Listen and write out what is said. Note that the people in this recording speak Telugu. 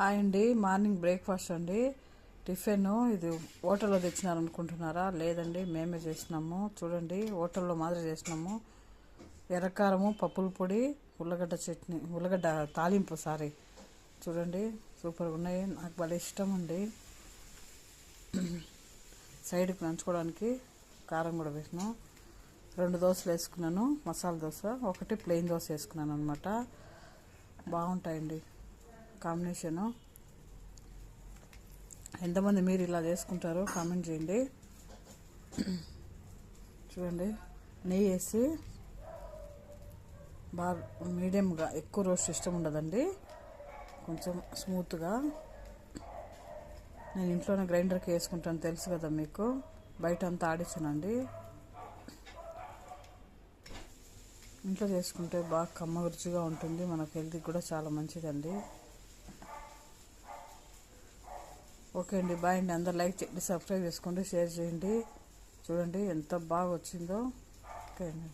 హాయ్ అండి. మార్నింగ్ బ్రేక్ఫాస్ట్ అండి. టిఫిన్ ఇది హోటల్లో తెచ్చినారు అనుకుంటున్నారా లేదండి మేమే చేసినాము. చూడండి హోటల్లో మాదిరి చేసినాము. ఎర్రకారము పప్పుల పొడి ఉల్లగడ్డ చట్నీ ఉల్లగడ్డ తాలింపు సారీ. చూడండి సూపర్గా ఉన్నాయి. నాకు భలే ఇష్టం అండి. సైడ్కి నంచుకోవడానికి కారం కూడా వేసినాం. రెండు దోశలు వేసుకున్నాను మసాలా దోశ. ఒకటి ప్లెయిన్ దోశ వేసుకున్నాను అనమాట బాగుంటాయండి. కాంబినేషను. ఎంతమంది మీరు ఇలా చేసుకుంటారో కామెంట్ చేయండి. చూడండి. నెయ్యి వేసి బాగా మీడియంగా ఎక్కువ రోస్ట్ ఇష్టం ఉండదండి. కొంచెం స్మూత్గా. నేను ఇంట్లోనే గ్రైండర్కి వేసుకుంటాను తెలుసు కదా మీకు. బయట అంతా ఆడిస్తానండి. ఇంట్లో చేసుకుంటే బాగా కమ్మ రుచిగా ఉంటుంది. మనకు హెల్త్కి కూడా చాలా మంచిదండి. ఓకే అండి బాయ్ అండి. అందరు లైక్ చేయండి సబ్స్క్రైబ్ చేసుకోండి షేర్ చేయండి. చూడండి ఎంత బాగా వచ్చిందో ఓకే అండి.